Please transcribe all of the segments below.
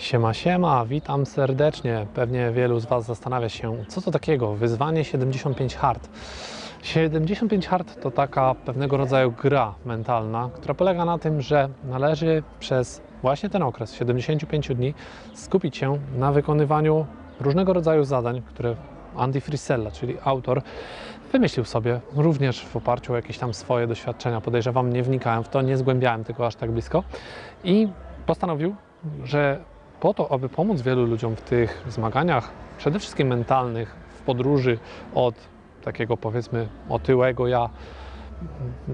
Siema, siema, witam serdecznie. Pewnie wielu z Was zastanawia się, co to takiego wyzwanie 75 hard. 75 hard to taka pewnego rodzaju gra mentalna, która polega na tym, że należy przez właśnie ten okres 75 dni skupić się na wykonywaniu różnego rodzaju zadań, które Andy Frisella, czyli autor, wymyślił sobie również w oparciu o jakieś tam swoje doświadczenia. Podejrzewam, nie wnikałem w to, nie zgłębiałem tego aż tak blisko i postanowił, że po to, aby pomóc wielu ludziom w tych zmaganiach, przede wszystkim mentalnych, w podróży od takiego powiedzmy otyłego ja,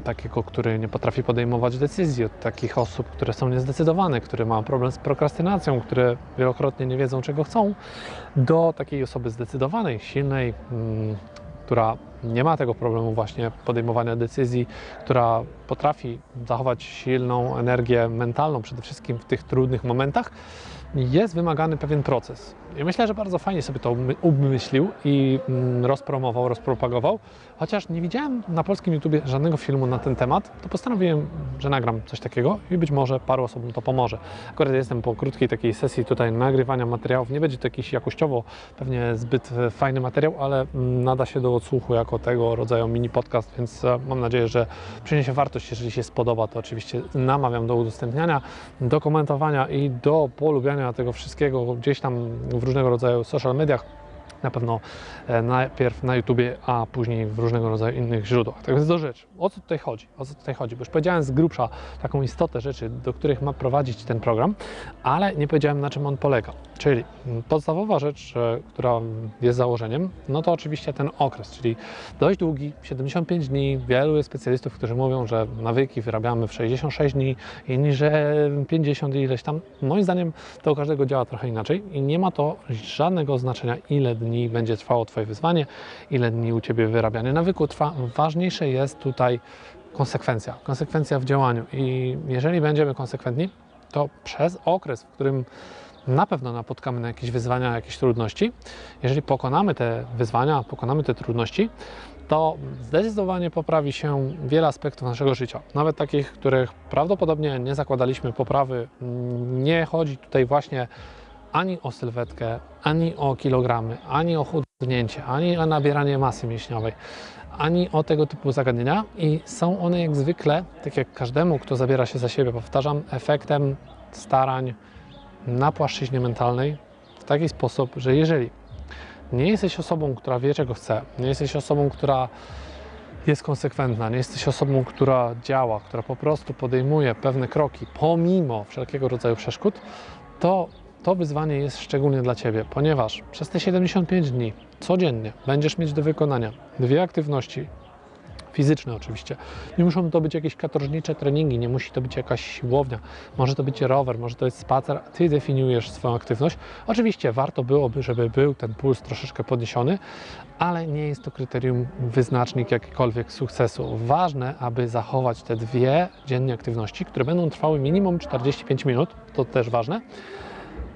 takiego, który nie potrafi podejmować decyzji, od takich osób, które są niezdecydowane, które mają problem z prokrastynacją, które wielokrotnie nie wiedzą, czego chcą, do takiej osoby zdecydowanej, silnej, mm, która nie ma tego problemu właśnie podejmowania decyzji, która potrafi zachować silną energię mentalną, przede wszystkim w tych trudnych momentach, jest wymagany pewien proces. I myślę, że bardzo fajnie sobie to umy- umyślił i mm, rozpromował, rozpropagował. Chociaż nie widziałem na polskim YouTubie żadnego filmu na ten temat, to postanowiłem, że nagram coś takiego i być może paru osobom to pomoże. Akurat jestem po krótkiej takiej sesji tutaj nagrywania materiałów. Nie będzie to jakiś jakościowo pewnie zbyt e, fajny materiał, ale mm, nada się do odsłuchu jako tego rodzaju mini podcast, więc e, mam nadzieję, że przyniesie wartość. Jeżeli się spodoba, to oczywiście namawiam do udostępniania, do komentowania i do polubiania tego wszystkiego gdzieś tam w różnego rodzaju social mediach. Na pewno e, najpierw na YouTubie, a później w różnego rodzaju innych źródłach. Tak więc do rzeczy. O co tutaj chodzi? O co tutaj chodzi? Bo już powiedziałem z grubsza taką istotę rzeczy, do których ma prowadzić ten program, ale nie powiedziałem na czym on polega. Czyli podstawowa rzecz, e, która jest założeniem, no to oczywiście ten okres, czyli dość długi, 75 dni. Wielu jest specjalistów, którzy mówią, że nawyki wyrabiamy w 66 dni, inni, że 50 i ileś tam. Moim zdaniem to u każdego działa trochę inaczej i nie ma to żadnego znaczenia, ile dni będzie trwało Twoje wyzwanie, ile dni u Ciebie wyrabianie nawyku trwa. Ważniejsze jest tutaj konsekwencja, konsekwencja w działaniu i jeżeli będziemy konsekwentni, to przez okres, w którym na pewno napotkamy na jakieś wyzwania, jakieś trudności. Jeżeli pokonamy te wyzwania, pokonamy te trudności, to zdecydowanie poprawi się wiele aspektów naszego życia. Nawet takich, których prawdopodobnie nie zakładaliśmy poprawy. Nie chodzi tutaj właśnie ani o sylwetkę, ani o kilogramy, ani o chudnięcie, ani o nabieranie masy mięśniowej, ani o tego typu zagadnienia. I są one jak zwykle, tak jak każdemu, kto zabiera się za siebie, powtarzam, efektem starań na płaszczyźnie mentalnej w taki sposób, że jeżeli nie jesteś osobą, która wie, czego chce, nie jesteś osobą, która jest konsekwentna, nie jesteś osobą, która działa, która po prostu podejmuje pewne kroki pomimo wszelkiego rodzaju przeszkód, to to wyzwanie jest szczególnie dla Ciebie, ponieważ przez te 75 dni codziennie będziesz mieć do wykonania dwie aktywności fizyczne oczywiście. Nie muszą to być jakieś katorżnicze treningi, nie musi to być jakaś siłownia, może to być rower, może to jest spacer. Ty definiujesz swoją aktywność. Oczywiście warto byłoby, żeby był ten puls troszeczkę podniesiony, ale nie jest to kryterium, wyznacznik jakikolwiek sukcesu. Ważne, aby zachować te dwie dziennie aktywności, które będą trwały minimum 45 minut, to też ważne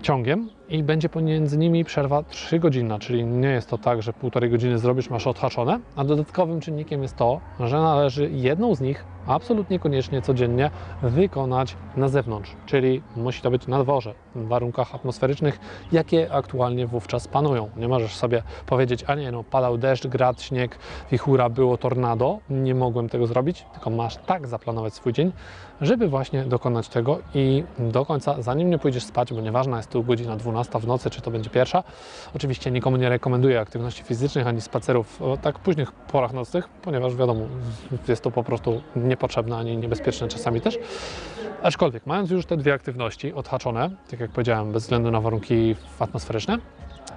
ciągiem i będzie pomiędzy nimi przerwa 3 godzina, czyli nie jest to tak, że półtorej godziny zrobisz, masz odhaczone, a dodatkowym czynnikiem jest to, że należy jedną z nich absolutnie koniecznie codziennie wykonać na zewnątrz, czyli musi to być na dworze, w warunkach atmosferycznych, jakie aktualnie wówczas panują. Nie możesz sobie powiedzieć, a nie no, padał deszcz, grad, śnieg, wichura, było tornado, nie mogłem tego zrobić, tylko masz tak zaplanować swój dzień, żeby właśnie dokonać tego i do końca, zanim nie pójdziesz spać, bo nieważna jest tu godzina 12 w nocy, czy to będzie pierwsza, oczywiście nikomu nie rekomenduję aktywności fizycznych ani spacerów o tak późnych porach nocnych, ponieważ wiadomo, jest to po prostu niepotrzebne ani niebezpieczne czasami też. Aczkolwiek, mając już te dwie aktywności odhaczone, tak jak powiedziałem, bez względu na warunki atmosferyczne,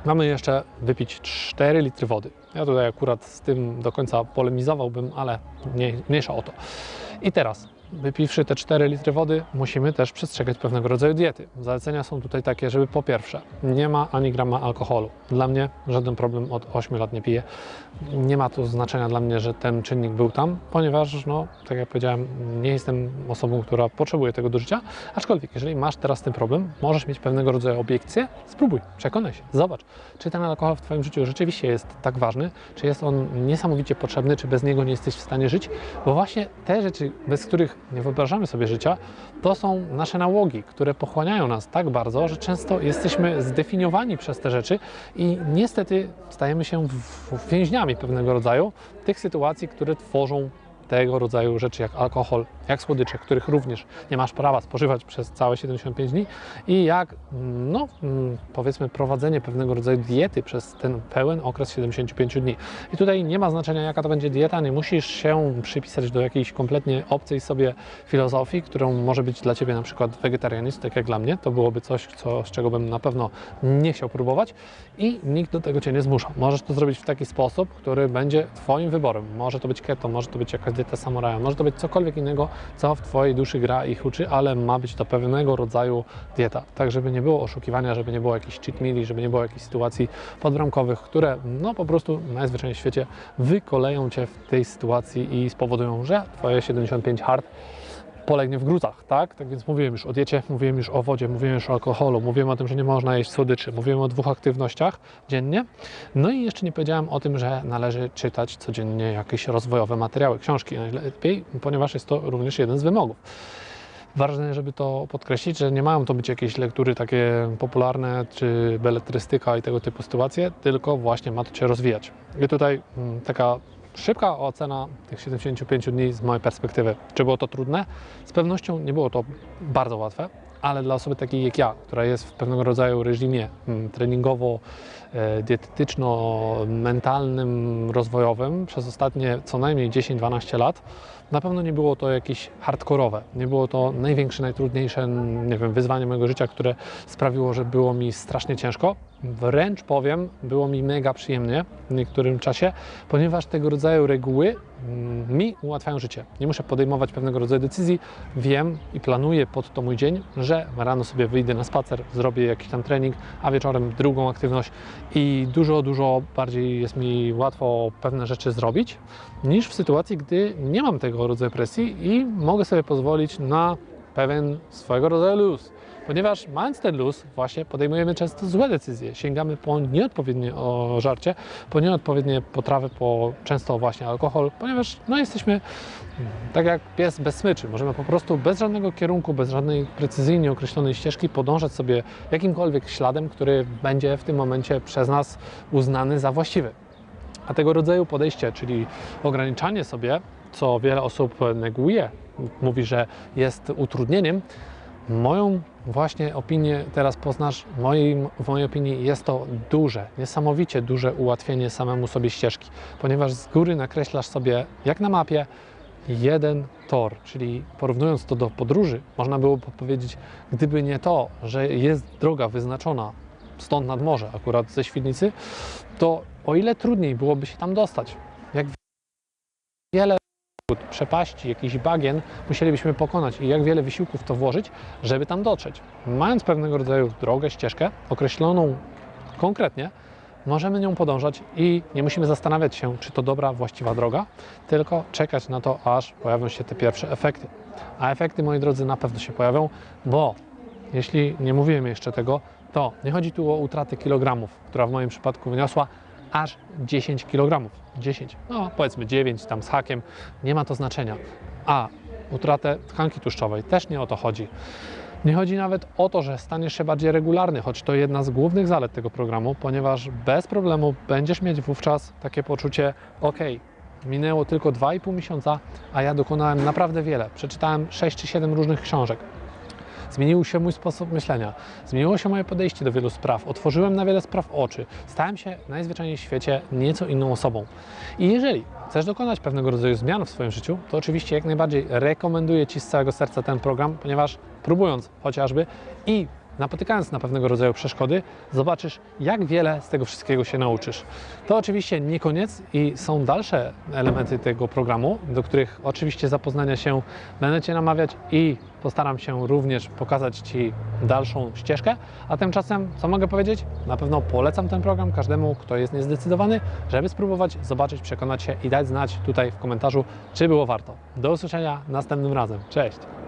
mamy jeszcze wypić 4 litry wody. Ja tutaj akurat z tym do końca polemizowałbym, ale nie, mniejsza o to. I teraz, wypiwszy te 4 litry wody, musimy też przestrzegać pewnego rodzaju diety. Zalecenia są tutaj takie, żeby po pierwsze, nie ma ani grama alkoholu. Dla mnie żaden problem od 8 lat nie piję. Nie ma tu znaczenia dla mnie, że ten czynnik był tam, ponieważ, no, tak jak powiedziałem, nie jestem osobą, która potrzebuje tego do życia. Aczkolwiek, jeżeli masz teraz ten problem, możesz mieć pewnego rodzaju obiekcje, spróbuj, przekonaj się, zobacz, czy ten alkohol w Twoim życiu rzeczywiście jest tak ważny, czy jest on niesamowicie potrzebny, czy bez niego nie jesteś w stanie żyć, bo właśnie te rzeczy, bez których nie wyobrażamy sobie życia, to są nasze nałogi, które pochłaniają nas tak bardzo, że często jesteśmy zdefiniowani przez te rzeczy i niestety stajemy się więźniami pewnego rodzaju tych sytuacji, które tworzą tego rodzaju rzeczy jak alkohol, jak słodycze, których również nie masz prawa spożywać przez całe 75 dni i jak, mm, no, mm, powiedzmy, prowadzenie pewnego rodzaju diety przez ten pełen okres 75 dni. I tutaj nie ma znaczenia, jaka to będzie dieta, nie musisz się przypisać do jakiejś kompletnie obcej sobie filozofii, którą może być dla Ciebie na przykład wegetarianizm, tak jak dla mnie, to byłoby coś, co, z czego bym na pewno nie chciał próbować i nikt do tego Cię nie zmusza. Możesz to zrobić w taki sposób, który będzie Twoim wyborem. Może to być keto, może to być jakaś dieta samuraja, może to być cokolwiek innego, co w Twojej duszy gra i huczy, ale ma być to pewnego rodzaju dieta. Tak, żeby nie było oszukiwania, żeby nie było jakichś cheat meali, żeby nie było jakichś sytuacji podbramkowych, które no po prostu najzwyczajniej w świecie wykoleją Cię w tej sytuacji i spowodują, że Twoje 75 hard polegnie w gruzach, tak? Tak więc mówiłem już o diecie, mówiłem już o wodzie, mówiłem już o alkoholu, mówiłem o tym, że nie można jeść słodyczy, mówiłem o dwóch aktywnościach dziennie. No i jeszcze nie powiedziałem o tym, że należy czytać codziennie jakieś rozwojowe materiały, książki najlepiej, ponieważ jest to również jeden z wymogów. Ważne, żeby to podkreślić, że nie mają to być jakieś lektury takie popularne, czy beletrystyka i tego typu sytuacje, tylko właśnie ma to Cię rozwijać. I tutaj mm, taka szybka ocena tych 75 dni z mojej perspektywy. Czy było to trudne? Z pewnością nie było to bardzo łatwe, ale dla osoby takiej jak ja, która jest w pewnego rodzaju reżimie mm, treningowo, dietetyczno-mentalnym, rozwojowym przez ostatnie co najmniej 10-12 lat, na pewno nie było to jakieś hardkorowe. Nie było to największe, najtrudniejsze, nie wiem, wyzwanie mojego życia, które sprawiło, że było mi strasznie ciężko. Wręcz powiem, było mi mega przyjemnie w niektórym czasie, ponieważ tego rodzaju reguły mm, mi ułatwiają życie. Nie muszę podejmować pewnego rodzaju decyzji. Wiem i planuję pod to mój dzień, że rano sobie wyjdę na spacer, zrobię jakiś tam trening, a wieczorem drugą aktywność i dużo, dużo bardziej jest mi łatwo pewne rzeczy zrobić niż w sytuacji, gdy nie mam tego rodzaju presji i mogę sobie pozwolić na pewien swojego rodzaju luz. Ponieważ mając ten luz, właśnie podejmujemy często złe decyzje. Sięgamy po nieodpowiednie żarcie, po nieodpowiednie potrawy, po często właśnie alkohol, ponieważ no, jesteśmy mm, tak jak pies bez smyczy. Możemy po prostu bez żadnego kierunku, bez żadnej precyzyjnie określonej ścieżki podążać sobie jakimkolwiek śladem, który będzie w tym momencie przez nas uznany za właściwy. A tego rodzaju podejście, czyli ograniczanie sobie, co wiele osób neguje, mówi, że jest utrudnieniem, moją właśnie opinię teraz poznasz, moim, w mojej opinii jest to duże, niesamowicie duże ułatwienie samemu sobie ścieżki, ponieważ z góry nakreślasz sobie, jak na mapie, jeden tor, czyli porównując to do podróży, można byłoby powiedzieć, gdyby nie to, że jest droga wyznaczona stąd nad morze, akurat ze Świdnicy, to o ile trudniej byłoby się tam dostać, jak wiele przepaści, jakichś bagien musielibyśmy pokonać i jak wiele wysiłków to włożyć, żeby tam dotrzeć. Mając pewnego rodzaju drogę, ścieżkę określoną konkretnie, możemy nią podążać i nie musimy zastanawiać się, czy to dobra, właściwa droga, tylko czekać na to, aż pojawią się te pierwsze efekty. A efekty, moi drodzy, na pewno się pojawią, bo jeśli nie mówiłem jeszcze tego, to nie chodzi tu o utratę kilogramów, która w moim przypadku wyniosła aż 10 kg. 10, no powiedzmy 9 tam z hakiem, nie ma to znaczenia. A utratę tkanki tłuszczowej też nie o to chodzi. Nie chodzi nawet o to, że staniesz się bardziej regularny, choć to jedna z głównych zalet tego programu, ponieważ bez problemu będziesz mieć wówczas takie poczucie, ok, minęło tylko 2,5 miesiąca, a ja dokonałem naprawdę wiele. Przeczytałem 6 czy 7 różnych książek. Zmienił się mój sposób myślenia, zmieniło się moje podejście do wielu spraw, otworzyłem na wiele spraw oczy, stałem się najzwyczajniej w świecie nieco inną osobą. I jeżeli chcesz dokonać pewnego rodzaju zmian w swoim życiu, to oczywiście jak najbardziej rekomenduję Ci z całego serca ten program, ponieważ próbując chociażby i napotykając na pewnego rodzaju przeszkody, zobaczysz, jak wiele z tego wszystkiego się nauczysz. To oczywiście nie koniec i są dalsze elementy tego programu, do których oczywiście zapoznania się będę Cię namawiać i postaram się również pokazać Ci dalszą ścieżkę. A tymczasem, co mogę powiedzieć? Na pewno polecam ten program każdemu, kto jest niezdecydowany, żeby spróbować, zobaczyć, przekonać się i dać znać tutaj w komentarzu, czy było warto. Do usłyszenia następnym razem. Cześć!